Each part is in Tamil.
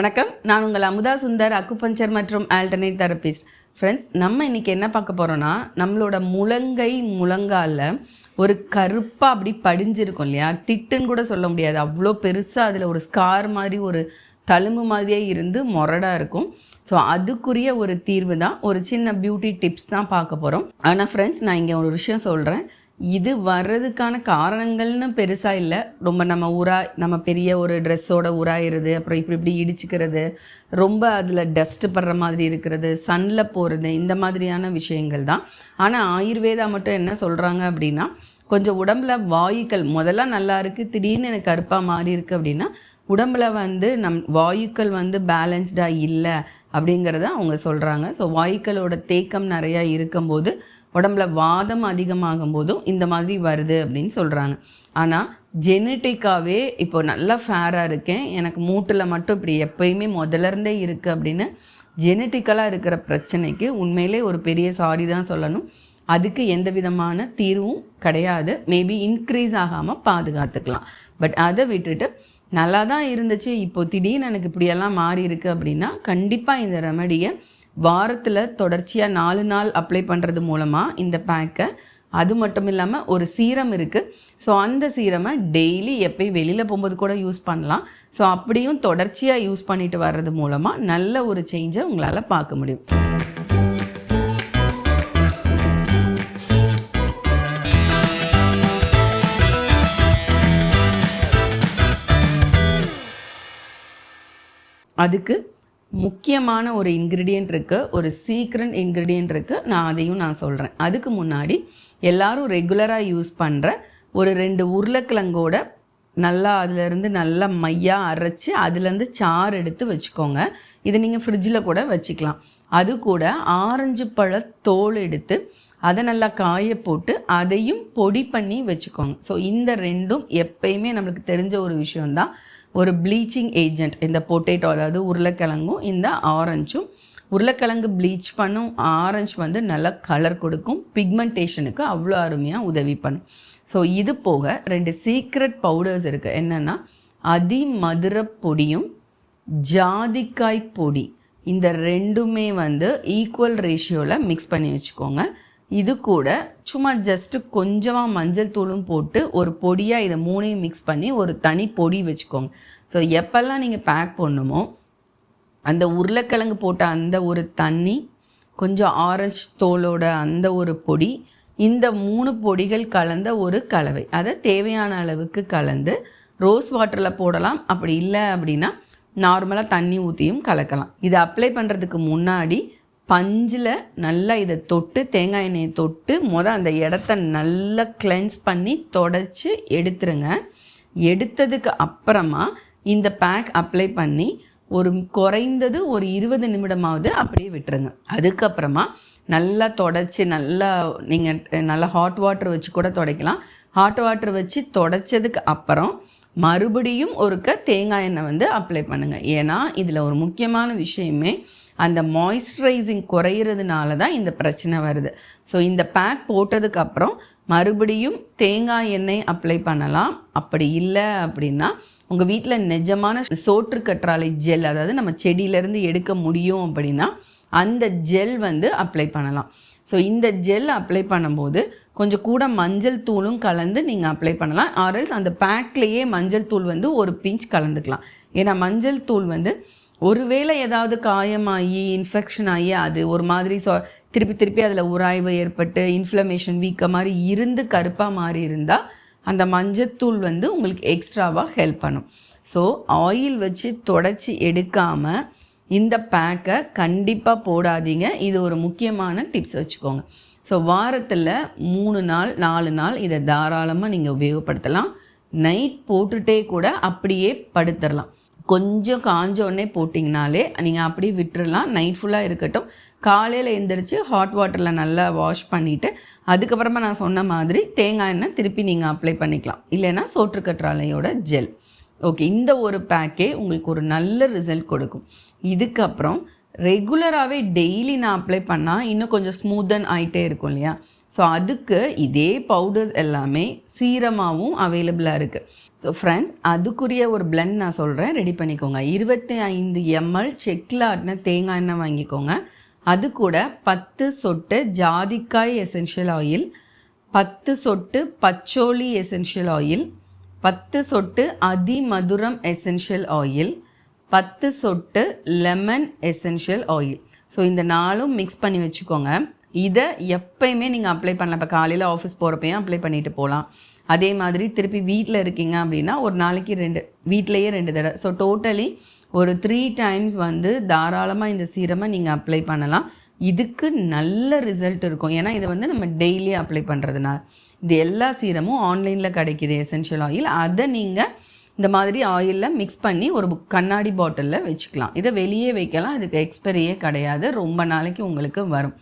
வணக்கம். நான் உங்கள் அமுதா சுந்தர் அக்குபஞ்சர் மற்றும் ஆல்டர்னேட் தெரபிஸ்ட் ஃப்ரெண்ட்ஸ் நம்ம இன்றைக்கி என்ன பார்க்க போகிறோன்னா நம்மளோட முழங்கை முழங்கால ஒரு கருப்பாக அப்படி படிஞ்சிருக்கும் இல்லையா? திட்டுன்னு கூட சொல்ல முடியாது. அவ்வளோ பெருசாக அதில் ஒரு ஸ்கார் மாதிரி ஒரு தழும்பு மாதிரியே இருந்து மொரடாக இருக்கும். ஸோ அதுக்குரிய ஒரு தீர்வு தான் ஒரு சின்ன பியூட்டி டிப்ஸ் தான் பார்க்க போகிறோம் ஆனால் ஃப்ரெண்ட்ஸ் நான் இங்கே ஒரு விஷயம் சொல்கிறேன் இது வர்றதுக்கான காரணங்கள்னு பெருசாக இல்லை. ரொம்ப நம்ம உரா நம்ம பெரிய ஒரு ட்ரெஸ்ஸோட உராயிருது அப்புறம் இப்படி இப்படி இடிச்சுக்கிறது. ரொம்ப அதில் டஸ்ட்டு படுற மாதிரி இருக்கிறது சன்னில் போகிறது இந்த மாதிரியான விஷயங்கள் தான். ஆனால் ஆயுர்வேதா மட்டும் என்ன சொல்கிறாங்க அப்படின்னா கொஞ்சம் உடம்புல வாயுக்கள் முதல்ல நல்லா இருக்குது திடீர்னு எனக்கு கருப்பாக மாறி இருக்குது அப்படின்னா உடம்புல வந்து நம் வாயுக்கள் வந்து பேலன்ஸ்டாக இல்லை அப்படிங்கிறத அவங்க சொல்கிறாங்க ஸோ வாயுக்களோட தேக்கம் நிறையா இருக்கும்போது உடம்புல வாதம் அதிகமாகும் போதும் இந்த மாதிரி வருது அப்படின்னு சொல்கிறாங்க ஆனால் ஜெனட்டிக்காகவே இப்போ நல்லா ஃபேராக இருக்கேன். எனக்கு மூட்டில் மட்டும் இப்படி எப்பயுமே முதல்ல இருந்தே இருக்குது அப்படின்னு ஜெனட்டிக்கலாக இருக்கிற பிரச்சனைக்கு உண்மையிலே ஒரு பெரிய சாரி தான் சொல்லணும். அதுக்கு எந்த விதமான தீர்வும் கிடையாது. மேபி இன்க்ரீஸ் ஆகாமல் பாதுகாத்துக்கலாம். பட் அதை விட்டுட்டு நல்லா தான் இருந்துச்சு. இப்போ திடீர்னு எனக்கு இப்படியெல்லாம் மாறி இருக்குது அப்படின்னா கண்டிப்பாக இந்த ரெமடியை வாரத்தில் தொடர்ச்சியாக நாலு நாள் அப்ளை பண்ணுறது மூலமாக இந்த பேக்கை அது மட்டும் இல்லாமல் ஒரு சீரம் இருக்குது ஸோ அந்த சீரமை டெய்லி எப்பயும் வெளியில் போகும்போது கூட யூஸ் பண்ணலாம். ஸோ அப்படியும் தொடர்ச்சியாக யூஸ் பண்ணிட்டு வர்றது மூலமாக நல்ல ஒரு சேஞ்சை உங்களால் பார்க்க முடியும். அதுக்கு முக்கியமான ஒரு இன்க்ரீடியன்ட் இருக்குது ஒரு சீக்ரெட் இன்க்ரீடியன்ட் இருக்குது நான் அதையும் நான் சொல்கிறேன் அதுக்கு முன்னாடி எல்லாரும் ரெகுலராக யூஸ் பண்ணுற ஒரு ரெண்டு உருளைக்கிழங்கோட நல்லா அதிலேருந்து நல்லா மையாக அரைச்சி அதுலேருந்து சாறு எடுத்து வச்சுக்கோங்க. இது நீங்கள் ஃப்ரிட்ஜில் கூட வச்சுக்கலாம். அது கூட ஆரஞ்சு பழ தோல் எடுத்து அதை நல்லா காய போட்டு அதையும் பொடி பண்ணி வச்சுக்கோங்க. ஸோ இந்த ரெண்டும் எப்பயுமே நம்மளுக்கு தெரிஞ்ச ஒரு விஷயம்தான். ஒரு ப்ளீச்சிங் ஏஜென்ட் இந்த பொட்டேட்டோ அதாவது உருளைக்கிழங்கும் இந்த ஆரஞ்சும் உருளைக்கிழங்கு ப்ளீச் பண்ணும் ஆரஞ்சு வந்து நல்லா கலர் கொடுக்கும் பிக்மெண்டேஷனுக்கு அவ்வளோ அருமையாக உதவி பண்ணும். ஸோ இது போக ரெண்டு சீக்ரெட் பவுடர்ஸ் இருக்குது என்னென்னா அதிமதுர பொடியும் ஜாதிக்காய் பொடி. இந்த ரெண்டுமே வந்து ஈக்குவல் ரேஷியோவில் மிக்ஸ் பண்ணி வச்சுக்கோங்க. இது கூட சும்மா ஜஸ்ட்டு கொஞ்சமாக மஞ்சள் தூளும் போட்டு ஒரு பொடியாக இதை மூணையும் மிக்ஸ் பண்ணி ஒரு தனி பொடி வச்சுக்கோங்க. ஸோ எப்போல்லாம் நீங்கள் பேக் பண்ணுமோ அந்த உருளைக்கிழங்கு போட்ட அந்த ஒரு தண்ணி கொஞ்சம் ஆரஞ்சு தோலோட அந்த ஒரு பொடி இந்த மூணு பொடிகள் கலந்த ஒரு கலவை. அதை தேவையான அளவுக்கு கலந்து ரோஸ் வாட்டரில் போடலாம். அப்படி இல்லை அப்படின்னா நார்மலாக தண்ணி ஊற்றியும் கலக்கலாம். இதை அப்ளை பண்ணுறதுக்கு முன்னாடி பஞ்சில் நல்லா இதை தொட்டு தேங்காய் எண்ணெயை தொட்டு மொதல் அந்த இடத்த நல்லா கிளென்ஸ் பண்ணி தொடச்சி எடுத்துருங்க. எடுத்ததுக்கு அப்புறமா இந்த பேக் அப்ளை பண்ணி ஒரு குறைந்தது ஒரு இருபது நிமிடமாவது அப்படியே விட்டுருங்க. அதுக்கப்புறமா நல்லா தொடச்சி நல்லா நீங்கள் நல்லா ஹாட் வாட்டர் வச்சு கூட துடைக்கலாம். ஹாட் வாட்டர் வச்சு தொடச்சதுக்கு அப்புறம் மறுபடியும் ஒருக்க தேங்காய் எண்ணெய் வந்து அப்ளை பண்ணுங்கள் ஏன்னா இதில் ஒரு முக்கியமான விஷயமே அந்த மாய்ஸ்சரைசிங் குறையிறதுனால தான் இந்த பிரச்சனை வருது. ஸோ இந்த பேக் போட்டதுக்கப்புறம் மறுபடியும் தேங்காய் எண்ணெய் அப்ளை பண்ணலாம். அப்படி இல்லை அப்படின்னா உங்கள் வீட்டில் நிஜமான சோற்று கற்றாழை ஜெல் அதாவது நம்ம செடியிலேருந்து எடுக்க முடியும் அப்படின்னா அந்த ஜெல் வந்து அப்ளை பண்ணலாம். ஸோ இந்த ஜெல் அப்ளை பண்ணும்போது கொஞ்சம் கூட மஞ்சள் தூளும் கலந்து நீங்கள் அப்ளை பண்ணலாம். ஆர்எல்ஸ் அந்த பேக்லேயே மஞ்சள் தூள் வந்து ஒரு பிஞ்ச் கலந்துக்கலாம். ஏன்னா மஞ்சள் தூள் வந்து ஒருவேளை ஏதாவது காயமாகி இன்ஃபெக்ஷன் ஆகி அது ஒரு மாதிரி சொ திருப்பி திருப்பி அதில் உராய்வு ஏற்பட்டு இன்ஃப்ளமேஷன் வீக்க மாதிரி இருந்து கருப்பாக மாறி இருந்தால் அந்த மஞ்சத்தூள் வந்து உங்களுக்கு எக்ஸ்ட்ராவாக ஹெல்ப் பண்ணும். ஸோ ஆயில் வச்சு தொடச்சி எடுக்காமல் இந்த பேக்கை கண்டிப்பாக போடாதீங்க. இது ஒரு முக்கியமான டிப்ஸ் வச்சுக்கோங்க. ஸோ வாரத்தில் மூணு நாள் நாலு நாள் இதை தாராளமாக நீங்கள் உபயோகப்படுத்தலாம். நைட் போட்டுட்டே கூட அப்படியே படுத்துடலாம். கொஞ்சம் காஞ்ச உடனே போட்டிங்கனாலே நீங்கள் அப்படியே விட்டுறலாம். நைட் ஃபுல்லாக இருக்கட்டும். காலையில் எழுந்திரிச்சு ஹாட் வாட்டரில் நல்லா வாஷ் பண்ணிவிட்டு அதுக்கப்புறமா நான் சொன்ன மாதிரி தேங்காய் எண்ணெய் திருப்பி நீங்கள் அப்ளை பண்ணிக்கலாம். இல்லைன்னா சோற்றுக்கற்றாழையோட ஜெல் ஓகே இந்த ஒரு பேக்கே உங்களுக்கு ஒரு நல்ல ரிசல்ட் கொடுக்கும். இதுக்கப்புறம் ரெகுலராகவே டெய்லி நான் அப்ளை பண்ணால் இன்னும் கொஞ்சம் ஸ்மூத்தன் ஆகிட்டே இருக்கும் இல்லையா? ஸோ அதுக்கு இதே பவுடர்ஸ் எல்லாமே சீரமாகவும் அவைலபிளாக இருக்குது ஸோ ஃப்ரெண்ட்ஸ் அதுக்குரிய ஒரு பிளெண்ட் நான் சொல்கிறேன் ரெடி பண்ணிக்கோங்க. இருபத்தி ஐந்து எம்எல் செக்கில் ஆட்டின தேங்காய் எண்ணெய் வாங்கிக்கோங்க. அது கூட பத்து சொட்டு ஜாதிக்காய் எசென்ஷியல் ஆயில் பத்து சொட்டு பச்சோலி எசென்ஷியல் ஆயில் பத்து சொட்டு அதிமதுரம் எசென்ஷியல் ஆயில் பத்து சொட்டு லெமன் எசென்ஷியல் ஆயில் ஸோ இந்த நாளும் மிக்ஸ் பண்ணி வச்சுக்கோங்க. இதை எப்பயுமே நீங்கள் அப்ளை பண்ணலாம். இப்போ காலையில் ஆஃபீஸ் போகிறப்பையும் அப்ளை பண்ணிட்டு போகலாம் அதே மாதிரி திருப்பி வீட்டில் இருக்கீங்க அப்படின்னா ஒரு நாளைக்கு ரெண்டு வீட்லேயே ரெண்டு தடவை. ஸோ டோட்டலி ஒரு த்ரீ டைம்ஸ் வந்து தாராளமாக இந்த சீரமை நீங்கள் அப்ளை பண்ணலாம். இதுக்கு நல்ல ரிசல்ட் இருக்கும். ஏன்னா இதை வந்து நம்ம டெய்லி அப்ளை பண்ணுறதுனால இது எல்லா சீரமும் ஆன்லைனில் கிடைக்கிது எசென்ஷியல் ஆயில் அதை நீங்கள் இந்த மாதிரி ஆயிலில் மிக்ஸ் பண்ணி ஒரு கண்ணாடி பாட்டிலில் வச்சுக்கலாம். இதை வெளியே வைக்கலாம். இதுக்கு எக்ஸ்பைரியே கிடையாது. ரொம்ப நாளைக்கு உங்களுக்கு வரும்.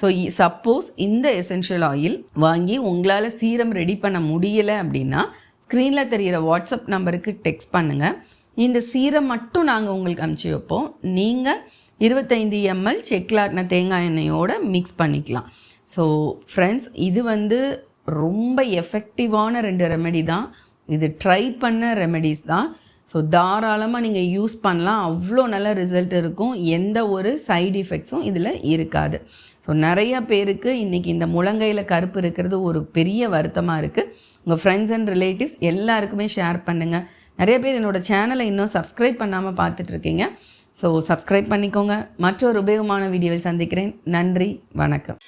ஸோ சப்போஸ் இந்த எசென்ஷியல் ஆயில் வாங்கி உங்களால் சீரம் ரெடி பண்ண முடியலை அப்படின்னா ஸ்க்ரீனில் தெரிகிற வாட்ஸ்அப் நம்பருக்கு டெக்ஸ்ட் பண்ணுங்கள் இந்த சீரம் மட்டும் நாங்கள் உங்களுக்கு அமுச்சு வைப்போம். நீங்கள் இருபத்தைந்து எம்எல் செக்லாட்டின தேங்காய் எண்ணெயோடு மிக்ஸ் பண்ணிக்கலாம். ஸோ ஃப்ரெண்ட்ஸ் இது வந்து ரொம்ப எஃபெக்டிவான ரெண்டு ரெமெடி தான். இது ட்ரை பண்ண ரெமெடிஸ் தான். ஸோ தாராளமாக நீங்கள் யூஸ் பண்ணலாம். அவ்வளோ நல்ல ரிசல்ட் இருக்கும். எந்த ஒரு சைடு எஃபெக்ட்ஸும் இதில் இருக்காது. ஸோ நிறைய பேருக்கு இன்றைக்கி இந்த முழங்கையில் கருப்பு இருக்கிறது ஒரு பெரிய வருத்தமாக இருக்குது உங்கள் ஃப்ரெண்ட்ஸ் அண்ட் ரிலேட்டிவ்ஸ் எல்லாருக்குமே ஷேர் பண்ணுங்கள் நிறைய பேர் என்னோடய சேனலை இன்னும் சப்ஸ்கிரைப் பண்ணாமல் பார்த்துட்ருக்கீங்க. ஸோ சப்ஸ்கிரைப் பண்ணிக்கோங்க. மற்றொரு உபயோகமான வீடியோவில் சந்திக்கிறேன். நன்றி. வணக்கம்.